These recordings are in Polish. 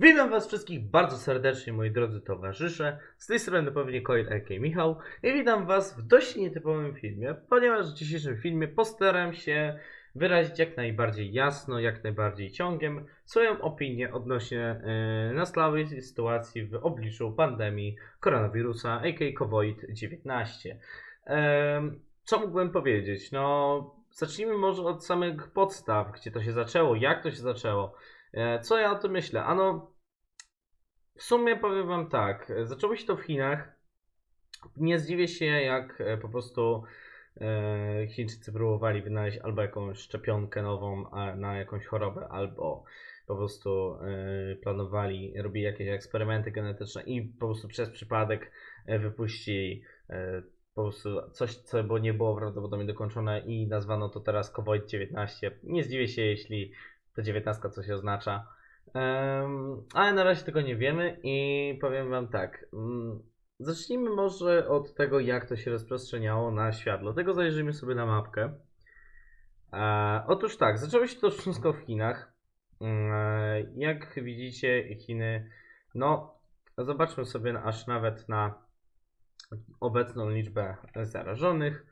Witam Was wszystkich bardzo serdecznie, moi drodzy towarzysze. Z tej strony pewnie Coil AK Michał i witam Was w dość nietypowym filmie, ponieważ w dzisiejszym filmie postaram się wyrazić jak najbardziej jasno, jak najbardziej ciągiem swoją opinię odnośnie yy, nastałej sytuacji w obliczu pandemii koronawirusa, aka COVID-19. Em, co mógłbym powiedzieć? No, zacznijmy może od samych podstaw, gdzie to się zaczęło, jak to się zaczęło. E, Co ja o tym myślę? Ano, w sumie powiem Wam tak, e, zaczęło się to w Chinach. Nie zdziwię się, jak e, po prostu Chińczycy próbowali wynaleźć albo jakąś szczepionkę nową na jakąś chorobę, albo po prostu planowali, robili jakieś eksperymenty genetyczne i po prostu przez przypadek wypuścili po prostu coś, co bo nie było prawdopodobnie dokończone i nazwano to teraz COVID-19. Nie zdziwię się, jeśli ta 19 coś oznacza. Em, ale na razie tego nie wiemy i powiem Wam tak. mm, Zacznijmy może od tego, jak to się rozprzestrzeniało na świat. Dlatego zajrzyjmy sobie na mapkę. E, otóż tak, zaczęło się to wszystko w Chinach. E, Jak widzicie, Chiny, no, zobaczmy sobie aż nawet na obecną liczbę zarażonych.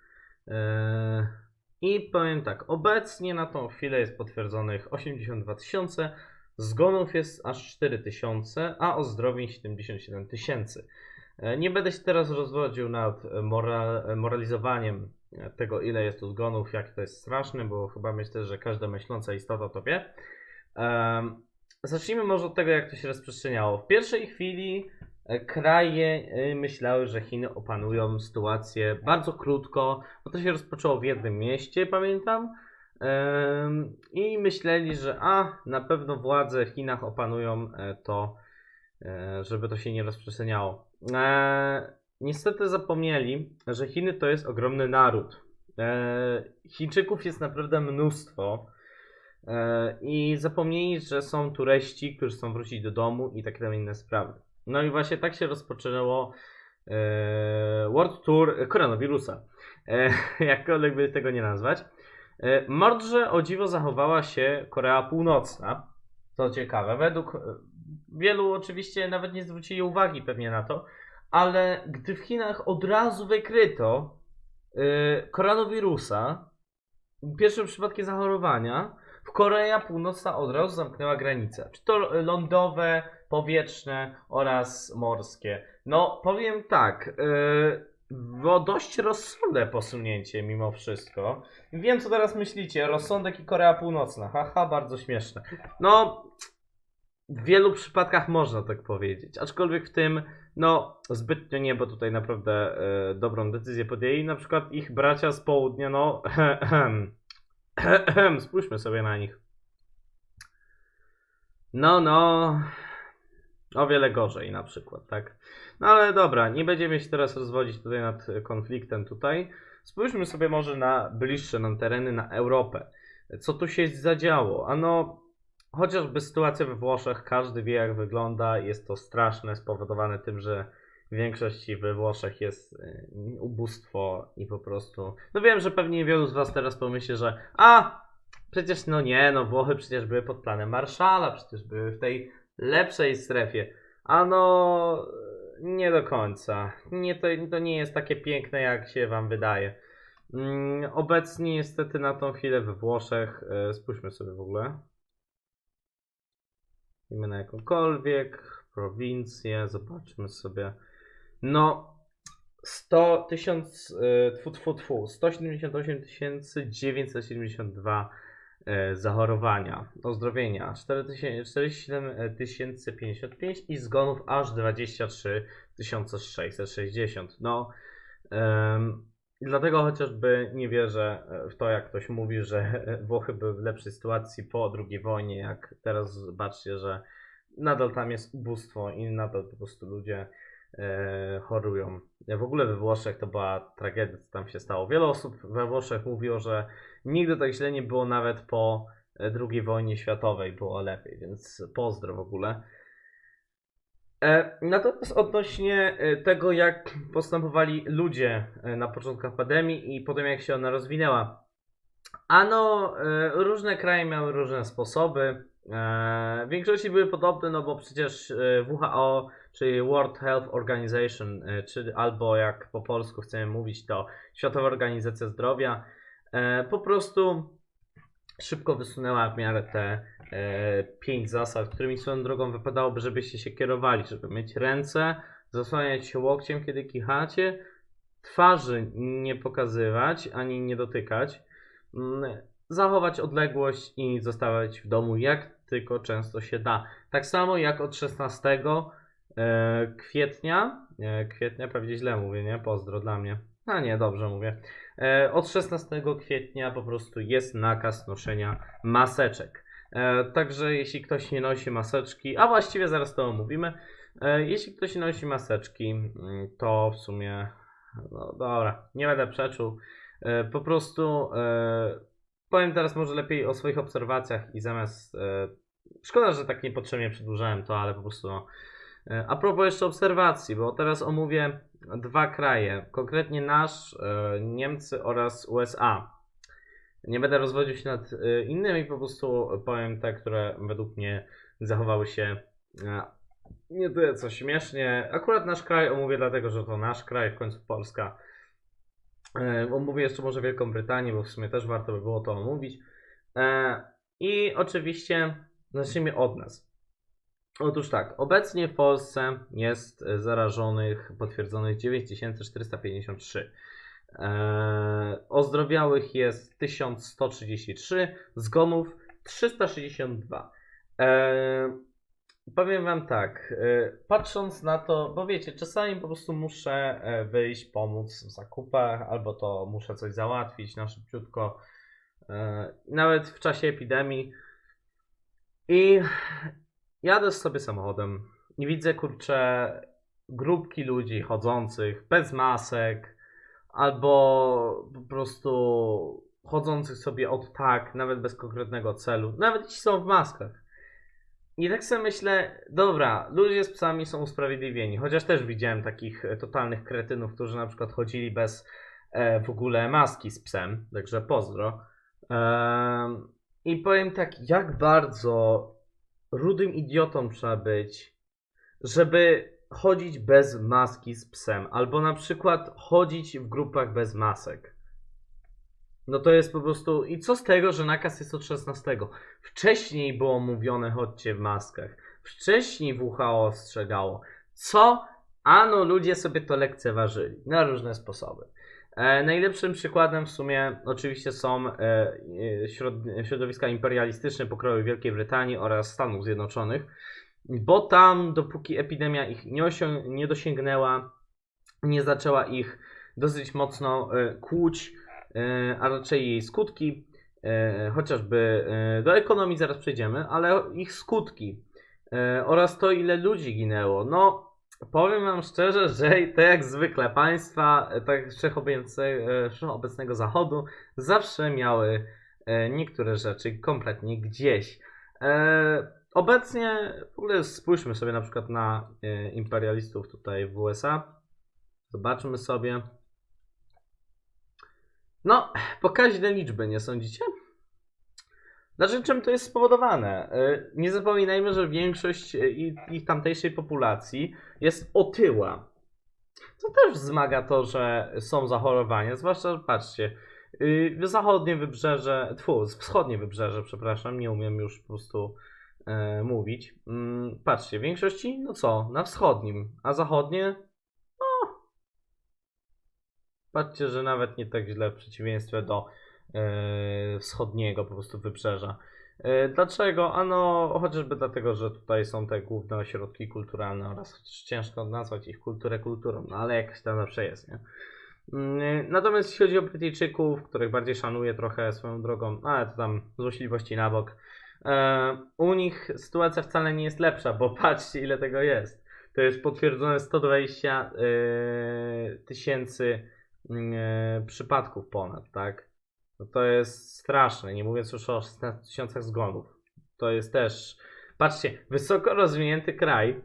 E, I powiem tak, obecnie na tą chwilę jest potwierdzonych 82 tysiące, zgonów jest aż 4 tysiące, a ozdrowień 77 tysięcy. E, Nie będę się teraz rozwodził nad moral, moralizowaniem tego, ile jest tu zgonów, jak to jest straszne, bo chyba myślę, że każda myśląca istota to wie. Em, Zacznijmy może od tego, jak to się rozprzestrzeniało. W pierwszej chwili e, kraje e, myślały, że Chiny opanują sytuację bardzo krótko, bo to się rozpoczęło w jednym mieście, pamiętam. I myśleli, że a, na pewno władze w Chinach opanują e, to, e, żeby to się nie rozprzestrzeniało. E, Niestety zapomnieli, że Chiny to jest ogromny naród. Chińczyków jest naprawdę mnóstwo. I zapomnieli, że są turyści, którzy chcą wrócić do domu i takie tam inne sprawy. No i właśnie tak się rozpoczęło e, World Tour koronawirusa. E, jakkolwiek by tego nie nazwać. E, mądrze o dziwo zachowała się Korea Północna. Co ciekawe, według wielu oczywiście nawet nie zwrócili uwagi pewnie na to, ale gdy w Chinach od razu wykryto koronawirusa, pierwszym przypadkiem zachorowania, w Korea Północna od razu zamknęła granice. Czy to lądowe, powietrzne oraz morskie. No, powiem tak. Yy, dość rozsądne posunięcie mimo wszystko. Wiem, co teraz myślicie. Rozsądek i Korea Północna. Haha, bardzo śmieszne. No, w wielu przypadkach można tak powiedzieć. Aczkolwiek w tym, no, zbytnio nie, bo tutaj naprawdę e, dobrą decyzję podjęli. Na przykład ich bracia z południa, no, spójrzmy sobie na nich. No, no, o wiele gorzej na przykład, tak? No ale dobra, nie będziemy się teraz rozwodzić tutaj nad konfliktem tutaj. Spójrzmy sobie może na bliższe nam tereny, na Europę. Co tu się zadziało? Ano, chociażby sytuacja we Włoszech, każdy wie jak wygląda. Jest to straszne, spowodowane tym, że w większości we Włoszech jest y, ubóstwo i po prostu. No wiem, że pewnie wielu z Was teraz pomyśli, że a, przecież no nie, no Włochy przecież były pod planem Marszala, przecież były w tej lepszej strefie. A no, nie do końca. Nie, to, to nie jest takie piękne, jak się Wam wydaje. Mm, obecnie niestety na tą chwilę we Włoszech, e, spójrzmy sobie w ogóle. Idziemy na jakąkolwiek prowincję, zobaczmy sobie. No, 100 tysiąc, e, tfu, tfu, tfu, 178 972 e, zachorowania, ozdrowienia 4000 47 055 i zgonów aż 23 660. No, em, dlatego chociażby nie wierzę w to, jak ktoś mówi, że Włochy były w lepszej sytuacji po II wojnie, jak teraz zobaczcie, że nadal tam jest ubóstwo i nadal po prostu ludzie e, chorują. W ogóle we Włoszech to była tragedia, co tam się stało. Wiele osób we Włoszech mówiło, że nigdy tak źle nie było nawet po e, II wojnie światowej, było lepiej, więc pozdro w ogóle. E, Natomiast odnośnie e, tego, jak postępowali ludzie e, na początkach pandemii i potem jak się ona rozwinęła. Ano, e, różne kraje miały różne sposoby. E, w większości były podobne, no bo przecież e, WHO, czyli World Health Organization, e, czy albo jak po polsku chcemy mówić, to Światowa Organizacja Zdrowia, e, po prostu szybko wysunęła w miarę te e, pięć zasad, którymi swoją drogą wypadałoby, żebyście się kierowali, żeby myć ręce, zasłaniać się łokciem, kiedy kichacie, twarzy nie pokazywać ani nie dotykać, mm, zachować odległość i zostawać w domu jak tylko często się da. Tak samo jak od 16 e, kwietnia, e, kwietnia prawie źle mówię, nie? Pozdro dla mnie. A nie, dobrze mówię. E, od 16 kwietnia po prostu jest nakaz noszenia maseczek. E, także jeśli ktoś nie nosi maseczki, a właściwie zaraz to omówimy, jeśli ktoś nie nosi maseczki, mm, to w sumie, no dobra, nie będę przeczył. Po prostu powiem teraz może lepiej o swoich obserwacjach i zamiast. Szkoda, że tak niepotrzebnie przedłużałem to, ale po prostu. No, a propos jeszcze obserwacji, bo teraz omówię dwa kraje, konkretnie nasz, e, Niemcy oraz USA. Nie będę rozwodził się nad e, innymi, po prostu powiem te, które według mnie zachowały się e, nie tyle co śmiesznie. Akurat nasz kraj omówię dlatego, że to nasz kraj, w końcu Polska. E, Omówię jeszcze może Wielką Brytanię, bo w sumie też warto by było to omówić. E, I oczywiście zacznijmy od nas. Otóż tak, obecnie w Polsce jest e, zarażonych, potwierdzonych 9453. E, ozdrowiałych jest 1133, zgonów 362. E, powiem Wam tak, patrząc na to, bo wiecie, czasami po prostu muszę wyjść, pomóc w zakupach, albo to muszę coś załatwić na szybciutko, e, nawet w czasie epidemii. I jadę sobie samochodem i widzę, kurczę, grupki ludzi chodzących bez masek, albo po prostu chodzących sobie od tak, nawet bez konkretnego celu. Nawet ci są w maskach. I tak sobie myślę, dobra, ludzie z psami są usprawiedliwieni, chociaż też widziałem takich e, totalnych kretynów, którzy na przykład chodzili bez e, w ogóle maski z psem, także pozdro. Em, I powiem tak, jak bardzo rudym idiotą trzeba być, żeby chodzić bez maski z psem, albo na przykład chodzić w grupach bez masek. No to jest po prostu. I co z tego, że nakaz jest od 16? Wcześniej było mówione, chodźcie w maskach. Wcześniej WHO ostrzegało. Co? Ano, ludzie sobie to lekceważyli na różne sposoby. E, najlepszym przykładem w sumie oczywiście są e, e, środ, środowiska imperialistyczne pokroju Wielkiej Brytanii oraz Stanów Zjednoczonych, bo tam, dopóki epidemia ich nie, osią- nie dosięgnęła, nie zaczęła ich dosyć mocno kłuć, a raczej jej skutki, chociażby do ekonomii zaraz przejdziemy, ale ich skutki oraz to, ile ludzi ginęło. No, powiem Wam szczerze, że tak jak zwykle państwa, e, tak e, wszechobecnego Zachodu, zawsze miały e, niektóre rzeczy kompletnie gdzieś. Obecnie, w ogóle spójrzmy sobie na przykład na imperialistów tutaj w USA. Zobaczmy sobie. No, pokaźne liczby, nie sądzicie? Znaczy, czym to jest spowodowane? Y, Nie zapominajmy, że większość y, ich tamtejszej populacji jest otyła. Co też wzmaga to, że są zachorowania. Zwłaszcza, patrzcie, y, zachodnie wybrzeże, tfu, wschodnie wybrzeże, przepraszam, nie umiem już po prostu e, mówić. Mm, patrzcie, w większości, no co, na wschodnim, a zachodnie, no. Patrzcie, że nawet nie tak źle w przeciwieństwie do e, wschodniego po prostu wybrzeża. E, Dlaczego? Ano chociażby dlatego, że tutaj są te główne ośrodki kulturalne oraz ciężko nazwać ich kulturę kulturą, no ale jakaś tam zawsze jest, nie? Mm, Natomiast jeśli chodzi o Brytyjczyków, których bardziej szanuję trochę swoją drogą, ale to tam złośliwości na bok, e, u nich sytuacja wcale nie jest lepsza, bo patrzcie ile tego jest. To jest potwierdzone 120 e, tysięcy e, przypadków ponad, tak? No to jest straszne, nie mówiąc już o 16 tysiącach zgonów. To jest też, patrzcie, wysoko rozwinięty kraj,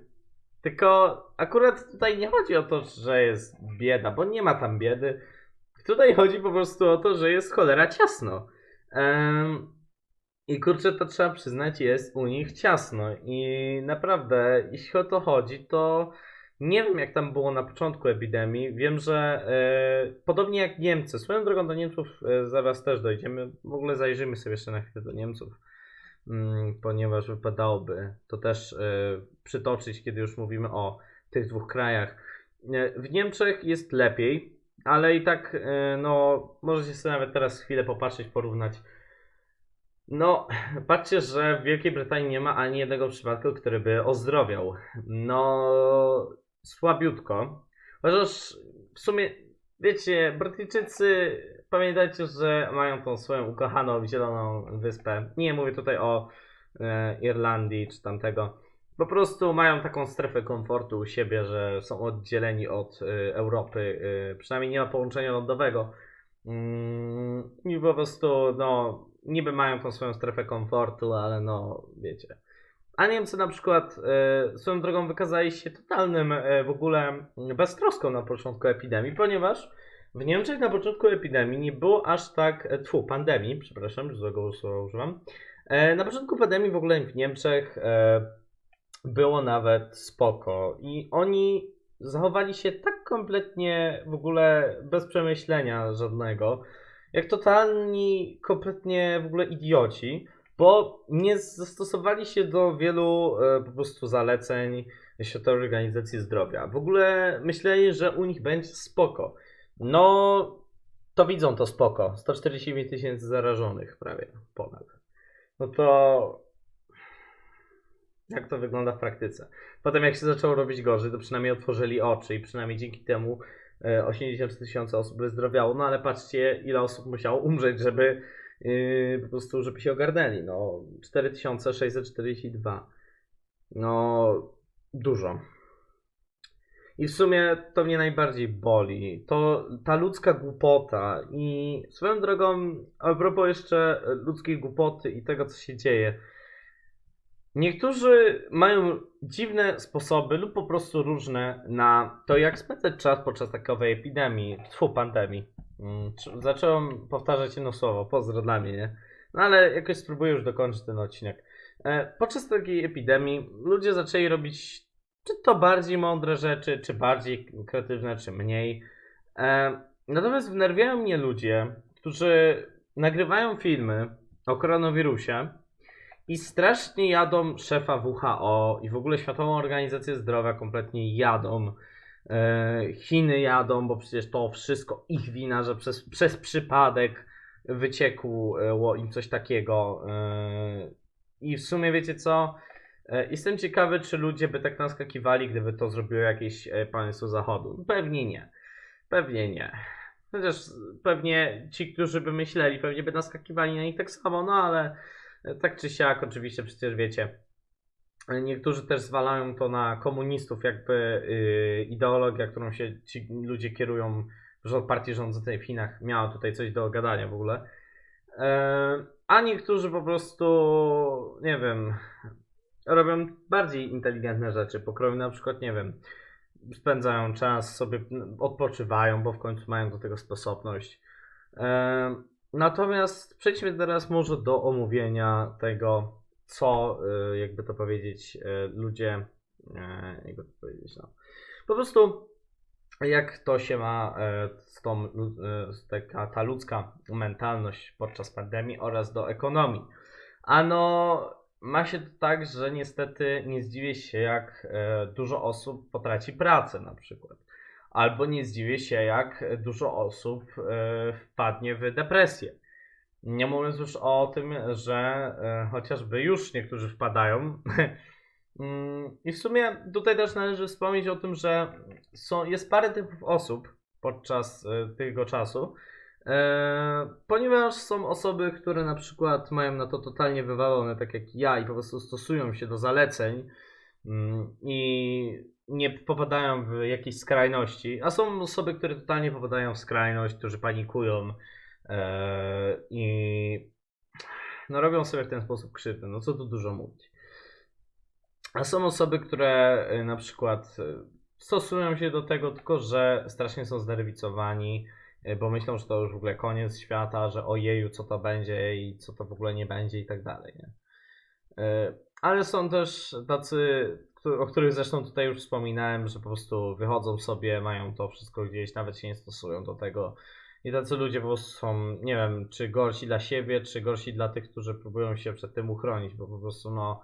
tylko akurat tutaj nie chodzi o to, że jest bieda, bo nie ma tam biedy. Tutaj chodzi po prostu o to, że jest cholera ciasno. Em, I kurczę, to trzeba przyznać, jest u nich ciasno. I naprawdę, jeśli o to chodzi, to nie wiem, jak tam było na początku epidemii. Wiem, że e, podobnie jak Niemcy, swoją drogą do Niemców e, zaraz też dojdziemy. W ogóle zajrzymy sobie jeszcze na chwilę do Niemców, mm, ponieważ wypadałoby to też e, przytoczyć, kiedy już mówimy o tych dwóch krajach. E, w Niemczech jest lepiej, ale i tak, no, możecie sobie nawet teraz chwilę popatrzeć, porównać. No, patrzcie, że w Wielkiej Brytanii nie ma ani jednego przypadku, który by ozdrowiał. No, słabiutko. Chociaż w sumie, wiecie, Brytyjczycy, pamiętajcie, że mają tą swoją ukochaną zieloną wyspę. Nie mówię tutaj o e, Irlandii czy tamtego. Po prostu mają taką strefę komfortu u siebie, że są oddzieleni od e, Europy. e, przynajmniej nie ma połączenia lądowego. Mm, I po prostu, no, niby mają tą swoją strefę komfortu, ale no, wiecie. A Niemcy na przykład e, swoją drogą wykazali się totalnym e, w ogóle beztroską na początku epidemii, ponieważ w Niemczech na początku epidemii nie było aż tak, e, tfu, pandemii, przepraszam, złego słowa używam. E, na początku pandemii w ogóle w Niemczech e, było nawet spoko i oni zachowali się tak kompletnie w ogóle bez przemyślenia żadnego, jak totalni, kompletnie w ogóle idioci, bo nie zastosowali się do wielu e, po prostu zaleceń Światowej Organizacji Zdrowia. W ogóle myśleli, że u nich będzie spoko. No, to widzą to spoko. 149 tysięcy zarażonych prawie, ponad. No to jak to wygląda w praktyce. Potem jak się zaczęło robić gorzej, to przynajmniej otworzyli oczy i przynajmniej dzięki temu e, 80 tysięcy osób wyzdrowiało. No ale patrzcie, ile osób musiało umrzeć, żeby po prostu, żeby się ogarnęli. No 4642. No dużo. I w sumie to mnie najbardziej boli. To ta ludzka głupota. I swoją drogą, a propos jeszcze ludzkiej głupoty i tego, co się dzieje. Niektórzy mają dziwne sposoby lub po prostu różne na to, jak spędzać czas podczas takowej epidemii, tfu, pandemii. Mm, Zacząłem powtarzać jedno słowo, pozdro dla mnie, nie? No ale jakoś spróbuję już dokończyć ten odcinek. E, Podczas takiej epidemii ludzie zaczęli robić czy to bardziej mądre rzeczy, czy bardziej kreatywne, czy mniej. E, Natomiast wnerwiają mnie ludzie, którzy nagrywają filmy o koronawirusie i strasznie jadą szefa WHO i w ogóle Światową Organizację Zdrowia kompletnie jadą. E, Chiny jadą, bo przecież to wszystko ich wina, że przez, przez przypadek wyciekło im coś takiego. E, I w sumie wiecie co? E, Jestem ciekawy, czy ludzie by tak naskakiwali, gdyby to zrobiło jakieś państwo zachodu. Pewnie nie. Pewnie nie. Chociaż pewnie ci, którzy by myśleli, pewnie by naskakiwali na nich tak samo, no ale tak czy siak, oczywiście przecież wiecie. Niektórzy też zwalają to na komunistów, jakby yy, ideologia, którą się ci ludzie kierują, partii rządzącej w Chinach miała tutaj coś do gadania w ogóle. E, a niektórzy po prostu, nie wiem, robią bardziej inteligentne rzeczy. Pokroju na przykład, nie wiem, spędzają czas, sobie odpoczywają, bo w końcu mają do tego sposobność. E, Natomiast przejdźmy teraz może do omówienia tego, co, e, jakby to powiedzieć, e, ludzie, e, jakby to powiedzieć, no. Po prostu jak to się ma e, z tą, e, z taka, ta ludzka mentalność podczas pandemii oraz do ekonomii. Ano, ma się to tak, że niestety nie zdziwię się, jak e, dużo osób potraci pracę na przykład. Albo nie zdziwię się, jak dużo osób e, wpadnie w depresję. Nie mówiąc już o tym, że e, chociażby już niektórzy wpadają. Mm, I w sumie tutaj też należy wspomnieć o tym, że są, jest parę typów osób podczas e, tego czasu, ponieważ są osoby, które na przykład mają na to totalnie wywalone, tak jak ja, i po prostu stosują się do zaleceń mm, i nie popadają w jakieś skrajności, a są osoby, które totalnie popadają w skrajność, którzy panikują e, i no, robią sobie w ten sposób krzywdę. No co tu dużo mówić. A są osoby, które y, na przykład y, stosują się do tego, tylko że strasznie są znerwicowani y, bo myślą, że to już w ogóle koniec świata, że ojeju, co to będzie i co to w ogóle nie będzie i tak dalej, nie? Ale są też tacy, o których zresztą tutaj już wspominałem, że po prostu wychodzą sobie, mają to wszystko gdzieś, nawet się nie stosują do tego. I tacy ludzie po prostu są, nie wiem, czy gorsi dla siebie, czy gorsi dla tych, którzy próbują się przed tym uchronić, bo po prostu, no,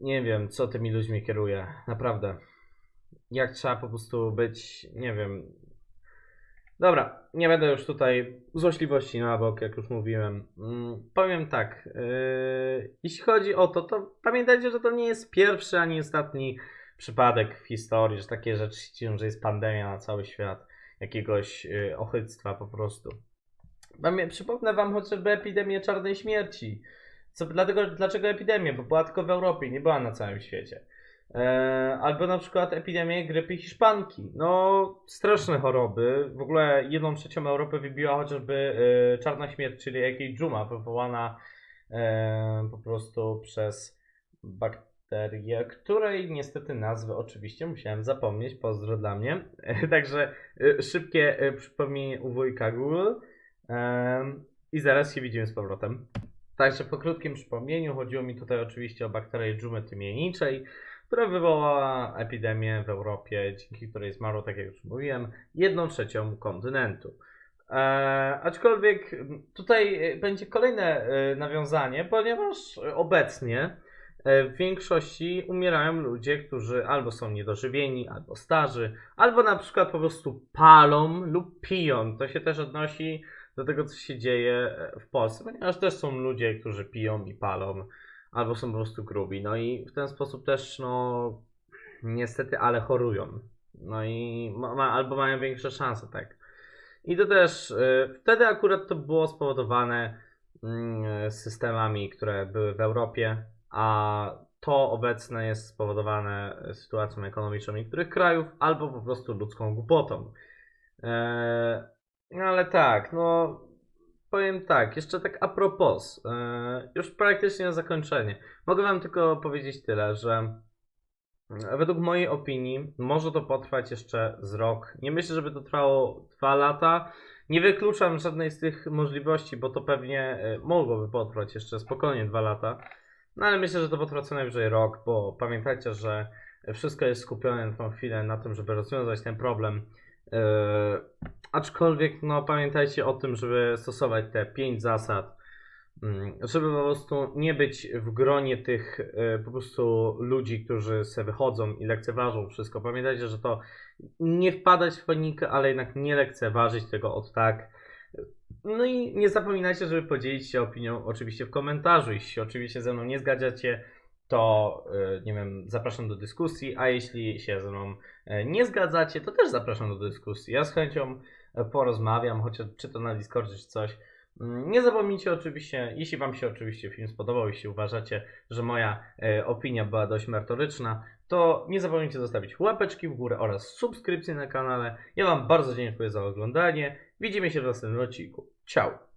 nie wiem, co tymi ludźmi kieruje, naprawdę. Jak trzeba po prostu być, nie wiem. Dobra, nie będę już tutaj złośliwości na bok, jak już mówiłem. Mm, powiem tak, yy, jeśli chodzi o to, to pamiętajcie, że to nie jest pierwszy ani ostatni przypadek w historii, że takie rzeczy się dzieją, że jest pandemia na cały świat jakiegoś y, ochyctwa po prostu. Przypomnę wam chociażby epidemię czarnej śmierci. Co, dlatego, dlaczego epidemię? Bo była tylko w Europie, nie była na całym świecie. E, albo na przykład epidemię grypy hiszpanki. No, straszne choroby. W ogóle jedną trzecią Europy wybiła chociażby e, czarna śmierć, czyli jakiej dżuma wywołana e, po prostu przez bakterię, której niestety nazwy oczywiście musiałem zapomnieć. Pozdro dla mnie. Także szybkie przypomnienie u wujka Google. I zaraz się widzimy z powrotem. Także po krótkim przypomnieniu chodziło mi tutaj oczywiście o bakterię dżumy tymieniczej, która wywołała epidemię w Europie, dzięki której zmarło, tak jak już mówiłem, jedną trzecią kontynentu. E, aczkolwiek tutaj e, będzie kolejne e, nawiązanie, ponieważ obecnie e, w większości umierają ludzie, którzy albo są niedożywieni, albo starzy, albo na przykład po prostu palą lub piją. To się też odnosi do tego, co się dzieje e, w Polsce, ponieważ też są ludzie, którzy piją i palą, albo są po prostu grubi. No i w ten sposób też, no, niestety, ale chorują. No i ma, ma, albo mają większe szanse, tak. I to też, y, wtedy akurat to było spowodowane mm, systemami, które były w Europie, a to obecne jest spowodowane sytuacją ekonomiczną niektórych krajów, albo po prostu ludzką głupotą. E, no ale tak, no powiem tak, jeszcze tak a propos, e, już praktycznie na zakończenie. Mogę wam tylko powiedzieć tyle, że według mojej opinii może to potrwać jeszcze z rok. Nie myślę, żeby to trwało dwa lata. Nie wykluczam żadnej z tych możliwości, bo to pewnie e, mogłoby potrwać jeszcze spokojnie dwa lata. No ale myślę, że to potrwa co najwyżej rok, bo pamiętajcie, że wszystko jest skupione na tą chwilę na tym, żeby rozwiązać ten problem. Yy, aczkolwiek, no pamiętajcie o tym, żeby stosować te pięć zasad, mm, żeby po prostu nie być w gronie tych yy, po prostu ludzi, którzy se wychodzą i lekceważą wszystko. Pamiętajcie, że to nie wpadać w panikę, ale jednak nie lekceważyć tego od tak. No i nie zapominajcie, żeby podzielić się opinią oczywiście w komentarzu. Jeśli oczywiście ze mną nie zgadzacie, to yy, nie wiem, zapraszam do dyskusji, a jeśli się ze mną yy, nie zgadzacie, to też zapraszam do dyskusji. Ja z chęcią yy, porozmawiam, chociaż czy to na Discordzie, czy coś. Mm, Nie zapomnijcie oczywiście, jeśli Wam się oczywiście film spodobał, jeśli uważacie, że moja e, opinia była dość merytoryczna, to nie zapomnijcie zostawić łapeczki w górę oraz subskrypcji na kanale. Ja Wam bardzo dziękuję za oglądanie. Widzimy się w następnym odcinku. Ciao!